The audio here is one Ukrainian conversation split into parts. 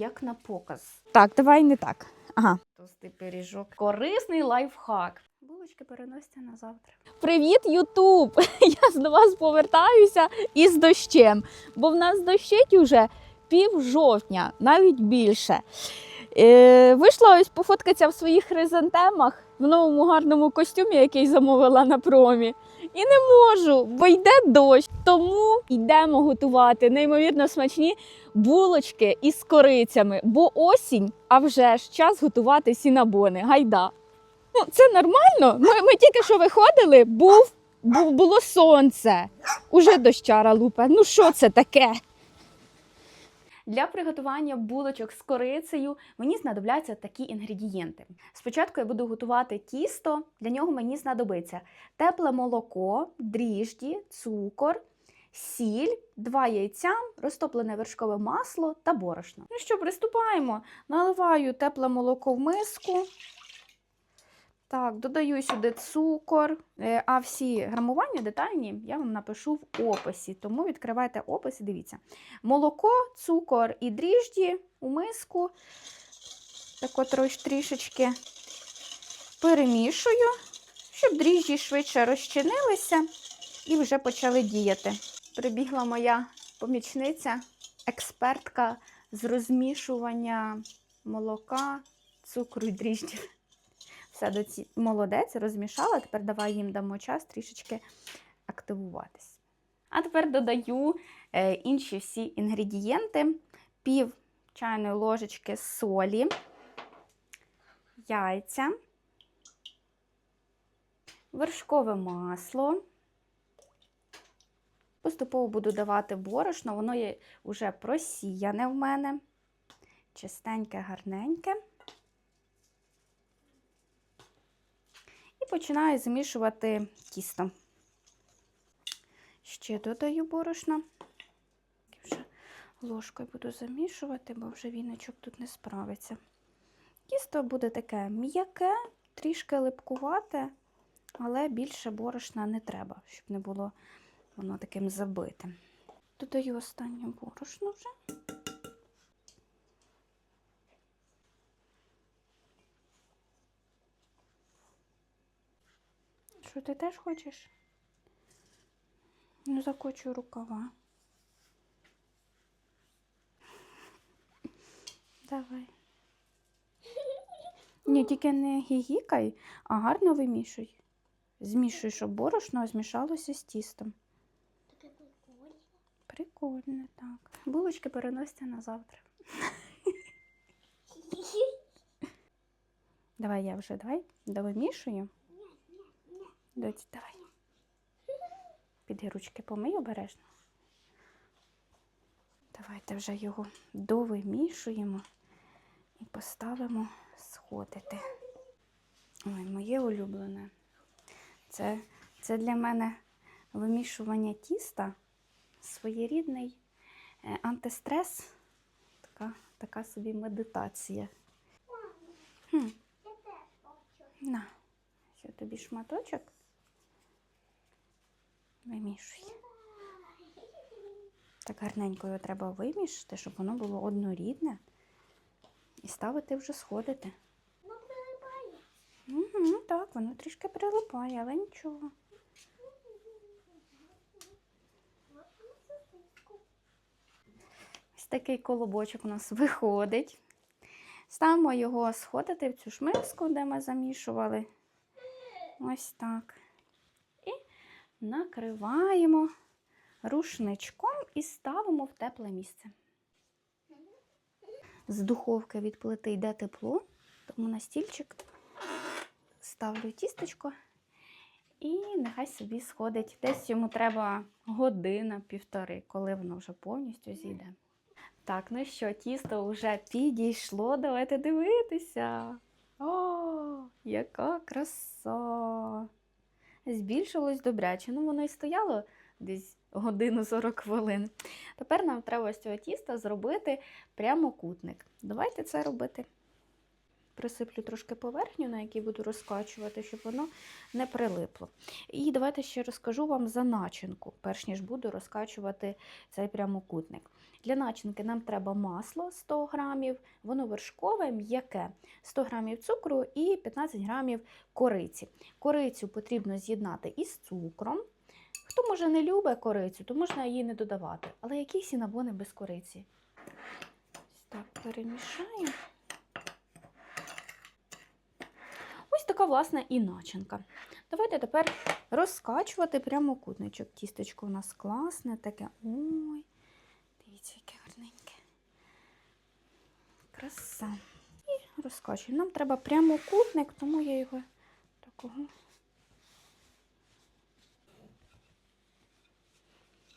Як на показ. Так, давай не так. Ага. Тостий пиріжок. Корисний лайфхак. Булочки переносяться на завтра. Привіт, Ютуб! Я до вас повертаюся із дощем, бо в нас дощить уже пів жовтня, навіть більше. Е, вийшла ось пофоткатися в своїх хризантемах в новому гарному костюмі, який замовила на промі. І не можу, бо йде дощ. Тому йдемо готувати неймовірно смачні булочки із корицями, бо осінь, а вже ж час готувати сінабони. Гайда. Ну, це нормально. Ми, ми тільки що виходили, був, був, було сонце. Уже дощара лупа. Ну що це таке? Для приготування булочок з корицею мені знадобляться такі інгредієнти. Спочатку я буду готувати тісто, для нього мені знадобиться тепле молоко, дріжджі, цукор, сіль, два яйця, розтоплене вершкове масло та борошно. Ну що, приступаємо. Наливаю тепле молоко в миску. Так, додаю сюди цукор, Е, а всі грамування детальні я вам напишу в описі. Тому відкривайте опис і дивіться. Молоко, цукор і дріжджі у миску. Так от трішечки перемішую, щоб дріжджі швидше розчинилися і вже почали діяти. Прибігла моя помічниця, експертка з розмішування молока, цукру і дріжджів. Все, доці... молодець, розмішала. Тепер давай їм дамо час трішечки активуватись. А тепер додаю е, інші всі інгредієнти: пів чайної ложечки солі, яйця, вершкове масло. Поступово буду давати борошно, воно є вже просіяне в мене. Чистеньке, гарненьке. І починаю змішувати тісто. Ще додаю борошна. Вже ложкою буду замішувати, бо вже віночок тут не справиться. Тісто буде таке м'яке, трішки липкувате, але більше борошна не треба, щоб не було воно таким забитим. Додаю останнє борошно вже. Що ти теж хочеш? Ну, закочу рукава. Давай. Ні, тільки не гігікай, а гарно вимішуй. Змішуй, щоб борошно змішалося з тістом. Прикольно, так. Булочки переносяться на завтра. Давай я вже давай довимішую. Доць, давай. Піди ручки помий обережно. Давайте вже його довимішуємо і поставимо сходити. Ой, моє улюблене. Це, це для мене вимішування тіста, своєрідний е, антистрес, така, така собі медитація. Хм. На, ще тобі шматочок. Вимішуй. Так гарненько його треба вимішати, щоб воно було однорідне. І ставити вже сходити. Ну, прилипає. Угу, так, воно трішки прилипає, але нічого. Такий колобочок у нас виходить. Ставимо його сходити в цю шмиску, де ми замішували. Ось так. І накриваємо рушничком і ставимо в тепле місце. З духовки від плити йде тепло, тому на стільчик ставлю тістечко і нехай собі сходить. Десь йому треба година-півтори, коли воно вже повністю зійде. Так, ну що, тісто вже підійшло. Давайте дивитися. О, яка краса! Збільшилось добряче. Ну, воно і стояло десь годину 40 хвилин. Тепер нам треба з цього тіста зробити прямокутник. Давайте це робити. Присиплю трошки поверхню, на якій буду розкачувати, щоб воно не прилипло. І давайте ще розкажу вам за начинку, перш ніж буду розкачувати цей прямокутник. Для начинки нам треба масло 100 грамів, воно вершкове, м'яке, 100 грамів цукру і 15 грамів кориці. Корицю потрібно з'єднати із цукром. Хто може не любить корицю, то можна її не додавати. Але які сінабони без кориці? Так перемішаю. Ось така, власне, і начинка. Давайте тепер розкачувати прямокутничок. Тістечко у нас класне, таке. Ой, дивіться, яке гарненьке. Краса. І розкачуємо. Нам треба прямокутник, тому я його такого.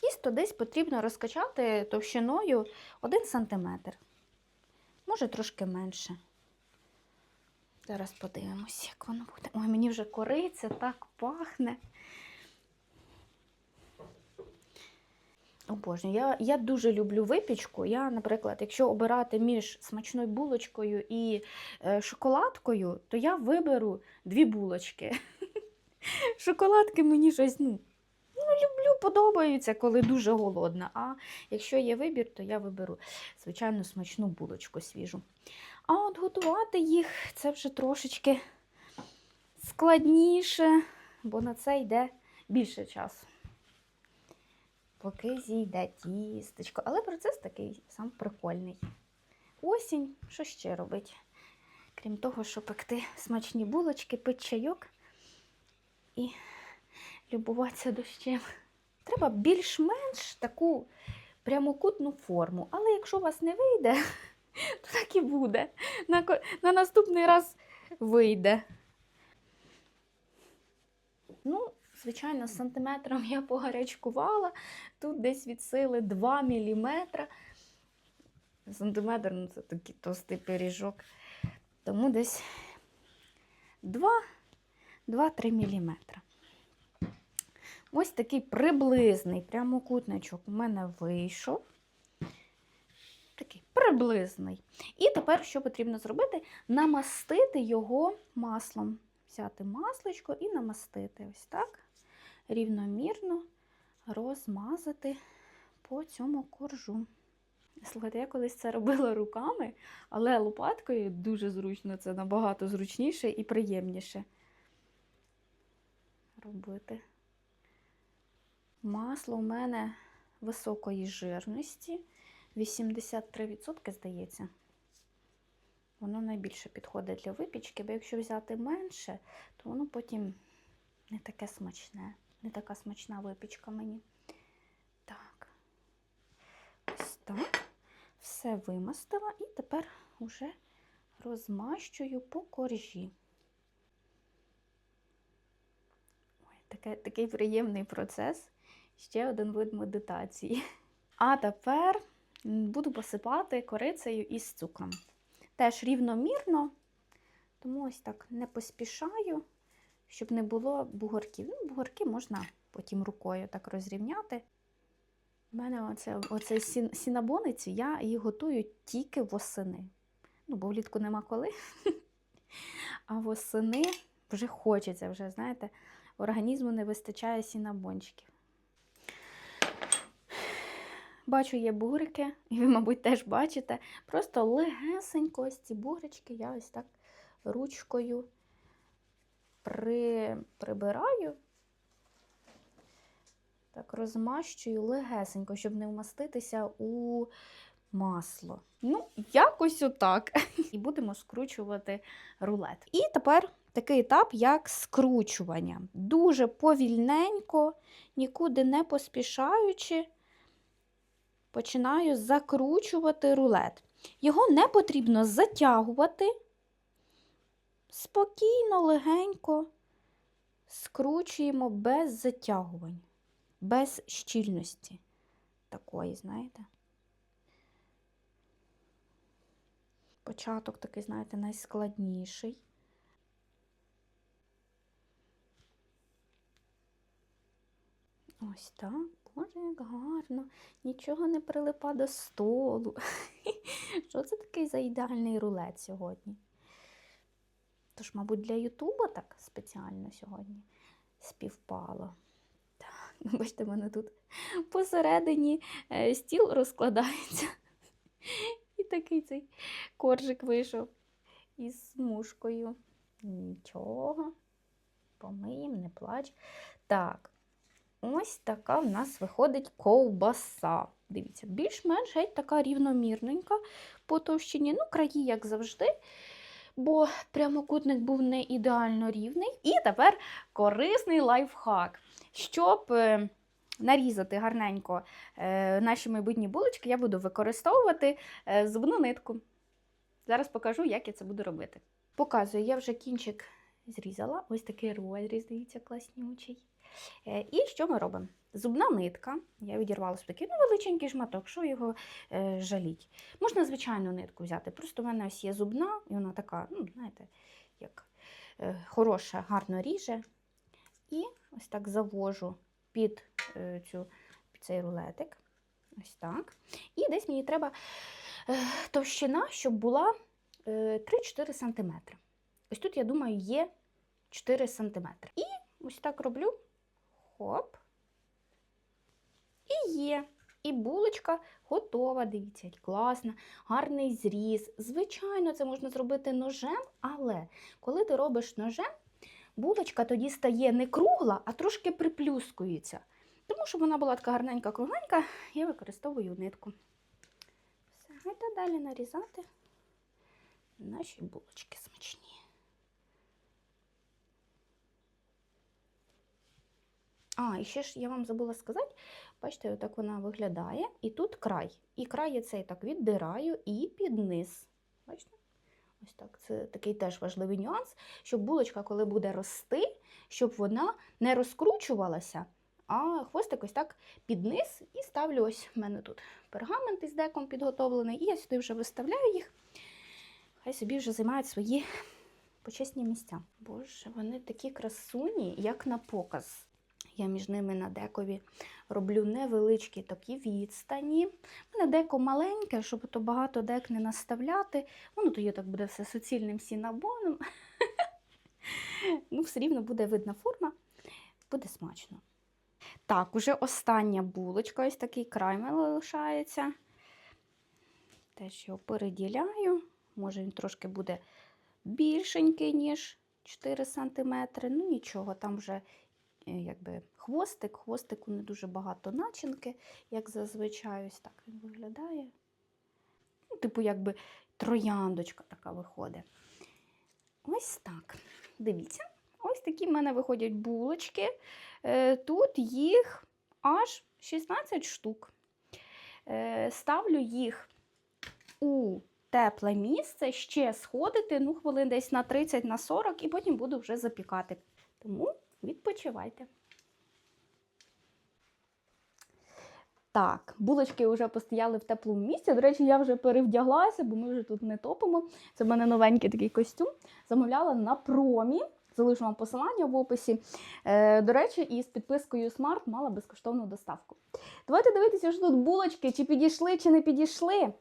Тісто десь потрібно розкачати товщиною 1 см. Може трошки менше. Зараз подивимось, як воно буде. Ой, мені вже кориця так пахне. Обожнюю. Я, я дуже люблю випічку. Я, наприклад, якщо обирати між смачною булочкою і е, шоколадкою, то я виберу дві булочки. Шоколадки мені щось, ну, ну, люблю, подобаються, коли дуже голодна. А якщо є вибір, то я виберу, звичайно, смачну булочку свіжу. А от готувати їх це вже трошечки складніше, бо на це йде більше часу. Поки зійде тістечко. Але процес такий сам прикольний. Осінь, що ще робить? Крім того, що пекти смачні булочки, пити чайок і любуватися дощем. Треба більш-менш таку прямокутну форму. Але якщо у вас не вийде, так і буде. На, на наступний раз вийде. Ну, звичайно, з сантиметром я погарячкувала. Тут десь від сили 2 мм. Сантиметр ну, це такий товстий пиріжок. Тому десь 2-3 мм. Ось такий приблизний прямокутничок у мене вийшов. Приблизний. І тепер що потрібно зробити? Намастити його маслом. Взяти масличко і намастити. Ось так. Рівномірно розмазати по цьому коржу. Слухайте, я колись це робила руками, але лопаткою дуже зручно, це набагато зручніше і приємніше робити. Масло у мене високої жирності, 83%, здається. Воно найбільше підходить для випічки, бо якщо взяти менше, то воно потім не таке смачне, не така смачна випічка мені. Так, ось так. Все вимастила і тепер уже розмащую по коржі. Ой, таке, такий приємний процес. Ще один вид медитації. А тепер буду посипати корицею із цукром. Теж рівномірно, тому ось так не поспішаю, щоб не було бугорків. Ну, бугорки можна потім рукою так розрівняти. У мене оце, оце сін, сінабониці, я її готую тільки восени. Ну, бо влітку нема коли. А восени вже хочеться, вже, знаєте, організму не вистачає сінабончиків. Бачу, є бугрики, і ви, мабуть, теж бачите. Просто легесенько ось ці бугрички я ось так ручкою при... прибираю, так розмащую легесенько, щоб не вмаститися у масло. Ну, якось отак. І будемо скручувати рулет. І тепер такий етап, як скручування. Дуже повільненько, нікуди не поспішаючи починаю закручувати рулет. Його не потрібно затягувати. Спокійно, легенько скручуємо без затягувань, без щільності такої, знаєте. Початок такий, знаєте, найскладніший. Ось так. Боже, як гарно. Нічого не прилипа до столу. Що це такий за ідеальний рулет сьогодні? Тож, мабуть, для Ютуба так спеціально сьогодні співпало. Так, бачите, в мене тут посередині е, стіл розкладається. І такий цей коржик вийшов із смужкою. Нічого. Помиємо, не плач. Так, ось така в нас виходить ковбаса. Дивіться, більш-менш геть така рівномірненька по товщині. Ну, краї, як завжди, бо прямокутник був не ідеально рівний. І тепер корисний лайфхак. Щоб е, нарізати гарненько е, наші майбутні булочки, я буду використовувати е, зубну нитку. Зараз покажу, як я це буду робити. Показую, я вже кінчик зрізала. Ось такий розріз, дивіться, класнючий. Е, І що ми робимо? Зубна нитка. Я відірвала собі такий ну, величенький шматок, що його е, жаліть. Можна звичайну нитку взяти. Просто в мене ось є зубна, і вона така, ну, знаєте, як е, хороша, гарно ріже. І ось так завожу під, е, цю, під цей рулетик. Ось так. І десь мені треба е, товщина, щоб була е, 3-4 см. Ось тут, я думаю, є 4 см. І ось так роблю. Хоп. І є. І булочка готова. Дивіться, класна, гарний зріз. Звичайно, це можна зробити ножем, але коли ти робиш ножем, булочка тоді стає не кругла, а трошки приплюскується. Тому щоб вона була така гарненька, кругленька, я використовую нитку. Все, гайда далі нарізати наші булочки смачні. А, і ще ж я вам забула сказати, бачите, отак вона виглядає, і тут край. І край я цей так віддираю і під низ. Бачите? Ось так. Це такий теж важливий нюанс, щоб булочка, коли буде рости, щоб вона не розкручувалася, а хвостик ось так під низ і ставлю ось в мене тут пергамент із деком підготовлений, і я сюди вже виставляю їх. Хай собі вже займають свої почесні місця. Боже, вони такі красуні, як на показ. Я між ними на декові роблю невеличкі такі відстані. У мене деко маленьке, щоб то багато дек не наставляти. Воно тоді так буде все суцільним сінабоном. ну, все рівно буде видна форма, буде смачно. Так, уже остання булочка, ось такий край лишається. Теж його переділяю. Може, він трошки буде більшенький, ніж 4 см. Ну, нічого, там вже якби хвостик. Хвостику не дуже багато начинки, як зазвичай, ось так він виглядає. Ну, типу, якби трояндочка така виходить. Ось так. Дивіться, ось такі в мене виходять булочки. Е, Тут їх аж 16 штук. Е, Ставлю їх у тепле місце, ще сходити, ну, хвилин десь на 30 на 40, і потім буду вже запікати. Тому відпочивайте. Так, булочки вже постояли в теплому місці. До речі, я вже перевдяглася, бо ми вже тут не топимо. Це в мене новенький такий костюм. Замовляла на промі. Залишу вам посилання в описі. Е, до речі, із підпискою Smart мала безкоштовну доставку. Давайте дивитися, що тут булочки, чи підійшли, чи не підійшли.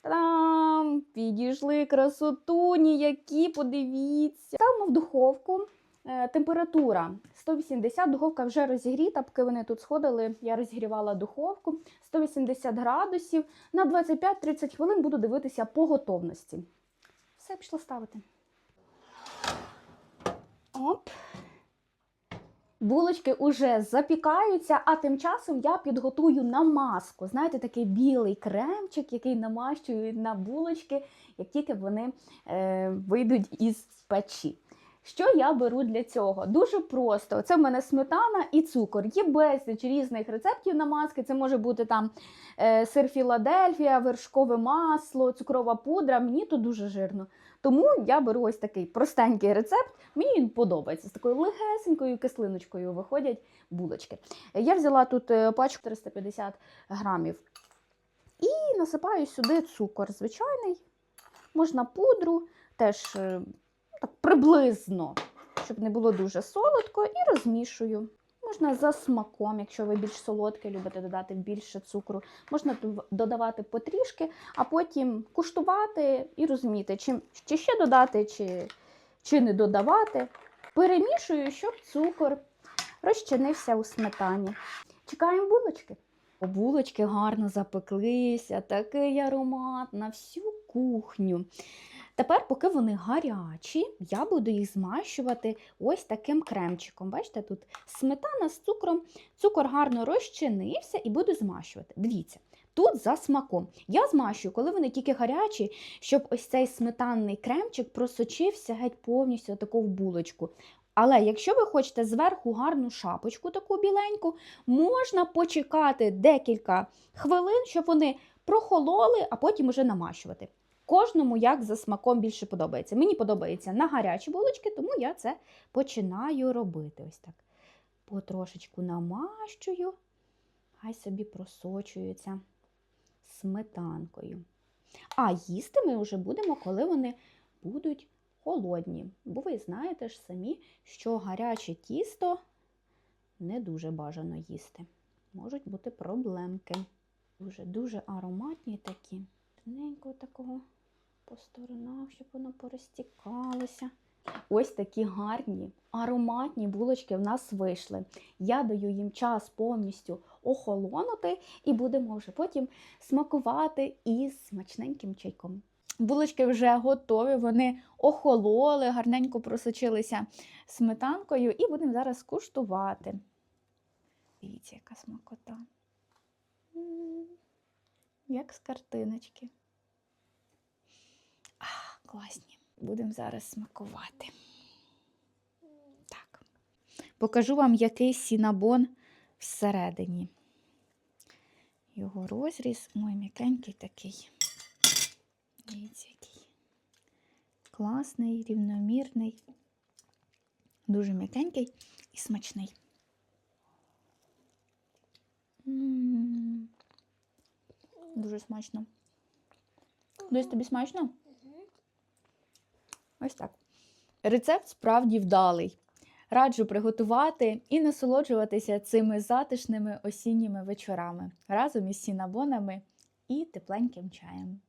Та-дам! Підійшли красотуні, які, подивіться. Ставимо в духовку. Е, Температура 180, духовка вже розігріта, поки вони тут сходили, я розігрівала духовку 180 градусів. На 25-30 хвилин буду дивитися по готовності. Все, пішло ставити. Оп. Булочки уже запікаються, а тим часом я підготую намазку. Знаєте, такий білий кремчик, який намащують на булочки, як тільки вони е, вийдуть із печі. Що я беру для цього? Дуже просто. Це в мене сметана і цукор. Є безліч різних рецептів намазки. Це може бути там е, сир Філадельфія, вершкове масло, цукрова пудра. Мені тут дуже жирно. Тому я беру ось такий простенький рецепт. Мені він подобається. З такою легесенькою кислиночкою виходять булочки. Я взяла тут е, пачку 450 грамів. І насипаю сюди цукор звичайний. Можна пудру, теж е, приблизно, щоб не було дуже солодко, і розмішую. Можна за смаком, якщо ви більш солодке, любите додати більше цукру. Можна додавати потрішки, а потім куштувати і розуміти, чи, чи ще додати, чи, чи не додавати. Перемішую, щоб цукор розчинився у сметані. Чекаємо булочки. Булочки гарно запеклися, такий аромат на всю кухню. Тепер, поки вони гарячі, я буду їх змащувати ось таким кремчиком. Бачите, тут сметана з цукром, цукор гарно розчинився і буду змащувати. Дивіться, тут за смаком. Я змащую, коли вони тільки гарячі, щоб ось цей сметанний кремчик просочився геть повністю таку в булочку. Але якщо ви хочете зверху гарну шапочку, таку біленьку, можна почекати декілька хвилин, щоб вони прохололи, а потім уже намащувати. Кожному як за смаком більше подобається. Мені подобається на гарячі булочки, тому я це починаю робити. Ось так. Потрошечку намащую, хай собі просочуються сметанкою. А їсти ми вже будемо, коли вони будуть холодні. Бо ви знаєте ж самі, що гаряче тісто не дуже бажано їсти. Можуть бути проблемки. Дуже-дуже ароматні такі. Тоненько такого по сторонах, щоб воно порозтікалося. Ось такі гарні ароматні булочки в нас вийшли. Я даю їм час повністю охолонути і будемо вже потім смакувати із смачненьким чайком. Булочки вже готові, вони охололи, гарненько просочилися сметанкою, і будемо зараз куштувати. Дивіться, яка смакота. Як з картиночки. Класні. Будемо зараз смакувати. Так. Покажу вам, який сінабон всередині. Його розріз, ой, м'якенький такий. Дивіться, який класний, рівномірний, дуже м'якенький і смачний. М, Дуже смачно. Десь тобі смачно? Ось так. Рецепт справді вдалий. Раджу приготувати і насолоджуватися цими затишними осінніми вечорами разом із сінабонами і тепленьким чаєм.